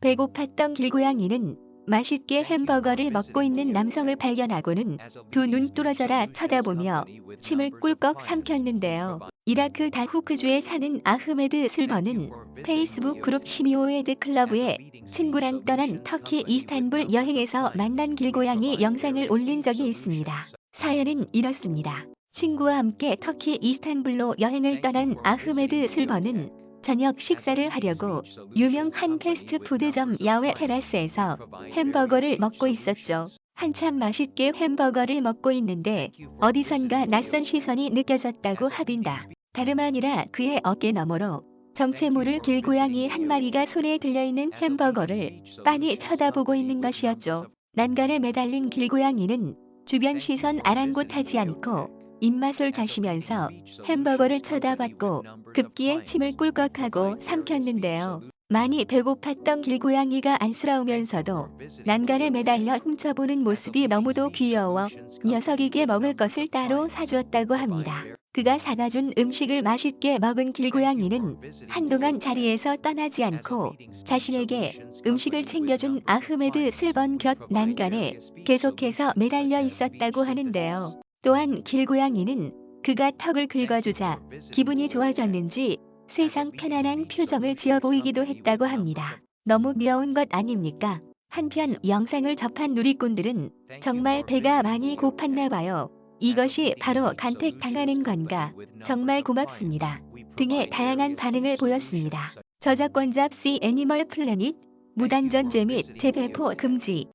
배고팠던 길고양이는 맛있게 햄버거를 먹고 있는 남성을 발견하고는 두 눈 뚫어져라 쳐다보며 침을 꿀꺽 삼켰는데요. 이라크 다후크주에 사는 아흐메드 슬버는 페이스북 그룹 시미오에드 클럽에 친구랑 떠난 터키 이스탄불 여행에서 만난 길고양이 영상을 올린 적이 있습니다. 사연은 이렇습니다. 친구와 함께 터키 이스탄불로 여행을 떠난 아흐메드 슬버는 저녁 식사를 하려고 유명 한 패스트푸드점 야외 테라스에서 햄버거를 먹고 있었죠. 한참 맛있게 햄버거를 먹고 있는데 어디선가 낯선 시선이 느껴졌다고 합니다. 다름 아니라 그의 어깨 너머로 정체 모를 길고양이 한 마리가 손에 들려있는 햄버거를 빤히 쳐다보고 있는 것이었죠. 난간에 매달린 길고양이는 주변 시선 아랑곳하지 않고 입맛을 다시면서 햄버거를 쳐다봤고 급기에 침을 꿀꺽하고 삼켰는데요. 많이 배고팠던 길고양이가 안쓰러우면서도 난간에 매달려 훔쳐보는 모습이 너무도 귀여워 녀석에게 먹을 것을 따로 사주었다고 합니다. 그가 사다 준 음식을 맛있게 먹은 길고양이는 한동안 자리에서 떠나지 않고 자신에게 음식을 챙겨준 아흐메드 슬번 곁 난간에 계속해서 매달려 있었다고 하는데요. 또한 길고양이는 그가 턱을 긁어주자 기분이 좋아졌는지 세상 편안한 표정을 지어 보이기도 했다고 합니다. 너무 귀여운 것 아닙니까? 한편 영상을 접한 누리꾼들은 정말 배가 많이 고팠나 봐요. 이것이 바로 간택당하는 건가? 정말 고맙습니다. 등의 다양한 반응을 보였습니다. 저작권자 C 애니멀 플래닛 무단전제 및 재배포 금지